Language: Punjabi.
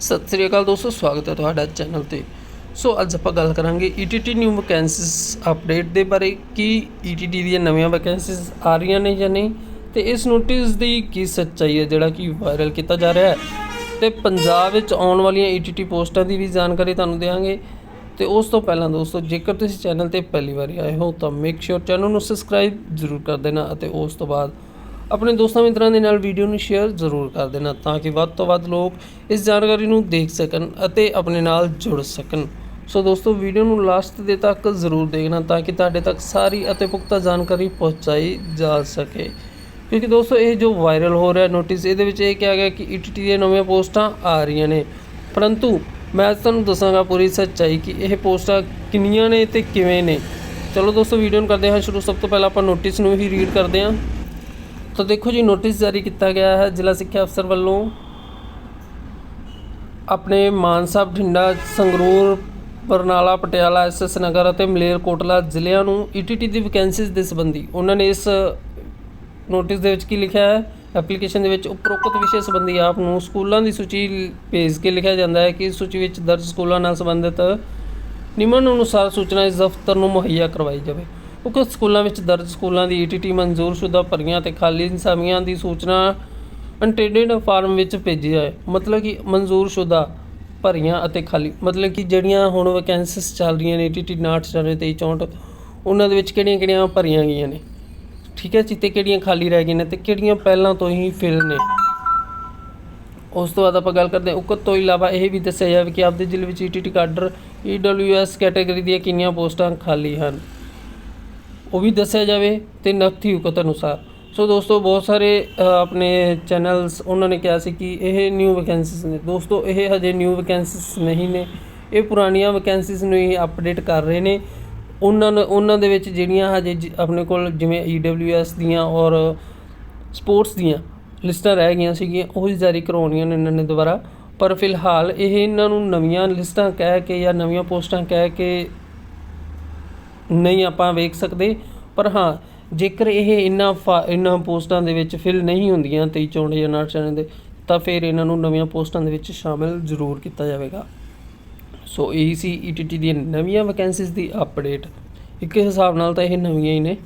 ਸਤਿ ਸ੍ਰੀ ਅਕਾਲ ਦੋਸਤੋ, ਸਵਾਗਤ ਹੈ ਤੁਹਾਡਾ ਚੈਨਲ ਤੇ। ਸੋ, ਅੱਜ ਆਪਾਂ ਗੱਲ ਕਰਾਂਗੇ ETT ਨਿਊ ਵੈਕੈਂਸੀਜ਼ ਅਪਡੇਟ ਦੇ ਬਾਰੇ, ਕਿ ETT ਦੀਆਂ ਨਵੀਆਂ ਵੈਕੈਂਸੀਜ਼ ਆ ਰਹੀਆਂ ਨੇ ਜਾਂ ਨਹੀਂ, ਤੇ ਇਸ ਨੋਟਿਸ ਦੀ ਕੀ ਸੱਚਾਈ ਹੈ, ਜਿਹੜਾ ਕਿ ਵਾਇਰਲ ਕੀਤਾ ਜਾ ਰਿਹਾ ਹੈ। ਤੇ ਪੰਜਾਬ ਵਿੱਚ ਆਉਣ ਵਾਲੀਆਂ ETT ਪੋਸਟਾਂ ਦੀ ਵੀ ਜਾਣਕਾਰੀ ਤੁਹਾਨੂੰ ਦੇਵਾਂਗੇ ਤੇ ਉਸ ਤੋਂ ਪਹਿਲਾਂ ਦੋਸਤੋ, ਜੇਕਰ ਤੁਸੀਂ ਚੈਨਲ ਤੇ ਪਹਿਲੀ ਵਾਰੀ ਆਏ ਹੋ, ਤਾਂ ਮੇਕ ਸ਼ੋਰ ਚੈਨਲ ਨੂੰ ਸਬਸਕ੍ਰਾਈਬ ਜ਼ਰੂਰ ਕਰ ਦੇਣਾ ਅਤੇ ਉਸ ਤੋਂ ਬਾਅਦ ਆਪਣੇ ਦੋਸਤਾਂ ਮਿੱਤਰਾਂ ਦੇ ਨਾਲ ਵੀਡੀਓ ਨੂੰ ਸ਼ੇਅਰ ਜ਼ਰੂਰ ਕਰ ਦੇਣਾ ਤਾਂ ਕਿ ਵੱਧ ਤੋਂ ਵੱਧ ਲੋਕ ਇਸ ਜਾਣਕਾਰੀ ਨੂੰ ਦੇਖ ਸਕਣ ਅਤੇ ਆਪਣੇ ਨਾਲ ਜੁੜ ਸਕਣ। ਸੋ ਦੋਸਤੋ, ਵੀਡੀਓ ਨੂੰ ਲਾਸਟ ਦੇ ਤੱਕ ਜ਼ਰੂਰ ਦੇਖਣਾ ਤਾਂ ਕਿ ਤੁਹਾਡੇ ਤੱਕ ਸਾਰੀ ਅਤੇ ਪੁਖਤਾ ਜਾਣਕਾਰੀ ਪਹੁੰਚਾਈ ਜਾ ਸਕੇ। ਕਿਉਂਕਿ ਦੋਸਤੋ, ਇਹ ਜੋ ਵਾਇਰਲ ਹੋ ਰਿਹਾ ਨੋਟਿਸ ਇਹਦੇ ਵਿੱਚ ਇਹ ਕਿਹਾ ਗਿਆ ਕਿ ETT ਦੀਆਂ ਨਵੀਆਂ ਪੋਸਟਾਂ ਆ ਰਹੀਆਂ ਨੇ। ਪਰੰਤੂ ਮੈਂ ਤੁਹਾਨੂੰ ਦੱਸਾਂਗਾ ਪੂਰੀ ਸੱਚਾਈ ਕਿ ਇਹ ਪੋਸਟਾਂ ਕਿੰਨੀਆਂ ਨੇ ਤੇ ਕਿਵੇਂ ਨੇ। ਚਲੋ ਦੋਸਤੋ, ਵੀਡੀਓ ਨੂੰ ਕਰਦੇ ਹਾਂ ਸ਼ੁਰੂ। ਸਭ ਤੋਂ ਪਹਿਲਾਂ ਆਪਾਂ ਨੋਟਿਸ ਨੂੰ ਹੀ ਰੀਡ ਕਰਦੇ ਹਾਂ। ਤਾਂ ਦੇਖੋ ਜੀ ਨੋਟਿਸ ਜਾਰੀ ਕੀਤਾ ਗਿਆ ਹੈ ਜ਼ਿਲ੍ਹਾ ਸਿੱਖਿਆ ਅਫਸਰ ਵੱਲੋਂ। ਆਪਣੇ ਮਾਨਸਾ ਬਠਿੰਡਾ ਸੰਗਰੂਰ, ਬਰਨਾਲਾ, ਪਟਿਆਲਾ ਐਸਐਸ ਨਗਰ ਅਤੇ ਮਲੇਰਕੋਟਲਾ ਜ਼ਿਲ੍ਹਿਆਂ ਨੂੰ ETT ਦੀ ਵੈਕੈਂਸੀਜ਼ ਦੇ ਸੰਬੰਧੀ ਉਹਨਾਂ ਨੇ ਇਸ ਨੋਟਿਸ ਦੇ ਵਿੱਚ ਕੀ ਲਿਖਿਆ ਹੈ? ਐਪਲੀਕੇਸ਼ਨ ਦੇ ਵਿੱਚ ਉਪਰੋਕਤ ਵਿਸ਼ੇ ਸੰਬੰਧੀ ਆਪ ਨੂੰ ਸਕੂਲਾਂ ਦੀ ਸੂਚੀ ਭੇਜ ਕੇ ਲਿਖਿਆ ਜਾਂਦਾ ਹੈ ਕਿ ਇਸ ਸੂਚੀ ਵਿੱਚ ਦਰਜ ਸਕੂਲਾਂ ਨਾਲ ਸੰਬੰਧਿਤ ਨਿਯਮਾਂ ਅਨੁਸਾਰ ਸੂਚਨਾ ਇਸ ਦਫ਼ਤਰ ਨੂੰ ਮੁਹੱਈਆ ਕਰਵਾਈ ਜਾਵੇ। ਉਕਤ ਸਕੂਲਾਂ ਵਿੱਚ ਦਰਜ ਸਕੂਲਾਂ ਦੀ ETT ਮਨਜ਼ੂਰਸ਼ੁਦਾ ਭਰੀਆਂ ਤੇ ਖਾਲੀ ਇਨਸਾਮੀਆਂ ਦੀ ਸੂਚਨਾ ਅਨਟੈਂਡਡ ਫਾਰਮ ਵਿੱਚ ਭੇਜੀ ਜਾਏ ਮਤਲਬ ਕਿ ਮਨਜ਼ੂਰਸ਼ੁਦਾ ਭਰੀਆਂ ਅਤੇ ਖਾਲੀ, ਮਤਲਬ ਕਿ ਜਿਹੜੀਆਂ ਹੁਣ ਵੈਕੈਂਸੀਸ ਚੱਲ ਰਹੀਆਂ ਨੇ ETT 59 ਤੇ 64 ਉਹਨਾਂ ਦੇ ਵਿੱਚ ਕਿਹੜੀਆਂ ਕਿਹੜੀਆਂ ਭਰੀਆਂ ਗਈਆਂ ਨੇ? ਠੀਕ ਹੈ ਜੀ, ਤੇ ਕਿਹੜੀਆਂ ਖਾਲੀ ਰਹਿ ਗਈਆਂ ਨੇ ਤੇ ਕਿਹੜੀਆਂ ਪਹਿਲਾਂ ਤੋਂ ਹੀ ਫਿਲ ਨੇ? ਉਸ ਤੋਂ ਬਾਅਦ ਆਪਾਂ ਗੱਲ ਕਰਦੇ ਹਾਂ। ਉਕਤ ਤੋਂ ਇਲਾਵਾ ਇਹ ਵੀ ਦੱਸਿਆ ਜਾਵੇ ਕਿ ਆਪਦੇ ਜ਼ਿਲ੍ਹੇ ਵਿੱਚ ETT ਕਾਡਰ EWS ਕੈਟਾਗਰੀ ਦੀਆਂ ਕਿੰਨੀਆਂ ਪੋਸਟਾਂ ਖਾਲੀ ਹਨ। ਉਹ ਵੀ ਦੱਸਿਆ ਜਾਵੇ ਤੇ ਨਕਤੀ ਉਕਤ ਅਨੁਸਾਰ। ਸੋ ਦੋਸਤੋ, ਬਹੁਤ ਸਾਰੇ ਆਪਣੇ ਚੈਨਲਸ ਉਹਨਾਂ ਨੇ ਕਿਹਾ ਸੀ ਕਿ ਇਹ ਨਿਊ ਵੈਕੈਂਸੀਜ਼ ਨੇ। ਦੋਸਤੋ, ਇਹ ਹਜੇ ਨਿਊ ਵੈਕੈਂਸੀਜ਼ ਨਹੀਂ ਨੇ। ਇਹ ਪੁਰਾਣੀਆਂ ਵੈਕੈਂਸੀਜ਼ ਨੂੰ ਹੀ ਅਪਡੇਟ ਕਰ ਰਹੇ ਨੇ। ਉਹਨਾਂ ਨੂੰ, ਉਹਨਾਂ ਦੇ ਵਿੱਚ ਜਿਹੜੀਆਂ ਹਜੇ ਜ- ਆਪਣੇ ਕੋਲ ਜਿਵੇਂ EWS ਦੀਆਂ ਔਰ ਸਪੋਰਟਸ ਦੀਆਂ ਲਿਸਟਾਂ ਰਹਿ ਗਈਆਂ ਸੀਗੀਆਂ, ਉਹ ਹੀ ਜਾਰੀ ਕਰਵਾਉਣੀਆਂ ਨੇ ਇਹਨਾਂ ਨੇ ਦੁਬਾਰਾ। ਪਰ ਫਿਲਹਾਲ ਇਹ ਇਹਨਾਂ ਨੂੰ ਨਵੀਆਂ ਲਿਸਟਾਂ ਕਹਿ ਕੇ ਜਾਂ ਨਵੀਆਂ ਪੋਸਟਾਂ ਕਹਿ ਕੇ ਨਹੀਂ ਆਪਾਂ ਵੇਖ ਸਕਦੇ। ਪਰ ਹਾਂ, ਜੇਕਰ ਇਹ ਇਨ੍ਹਾਂ ਫਾ- ਇਨ੍ਹਾਂ ਪੋਸਟਾਂ ਦੇ ਵਿੱਚ ਫਿਲ ਨਹੀਂ ਹੁੰਦੀਆਂ 23 ਚੌਂਹਠ ਜਾਂ 59 ਦੇ, ਤਾਂ ਫਿਰ ਇਹਨਾਂ ਨੂੰ ਨਵੀਆਂ ਪੋਸਟਾਂ ਦੇ ਵਿੱਚ ਸ਼ਾਮਿਲ ਜ਼ਰੂਰ ਕੀਤਾ ਜਾਵੇਗਾ। ਸੋ ਇਹੀ ਸੀ ETT ਦੀਆਂ ਨਵੀਆਂ ਵੈਕੈਂਸੀਜ਼ ਦੀ ਅਪਡੇਟ ਇੱਕ ਹਿਸਾਬ ਨਾਲ ਤਾਂ ਇਹ ਨਵੀਆਂ ਹੀ ਨੇ।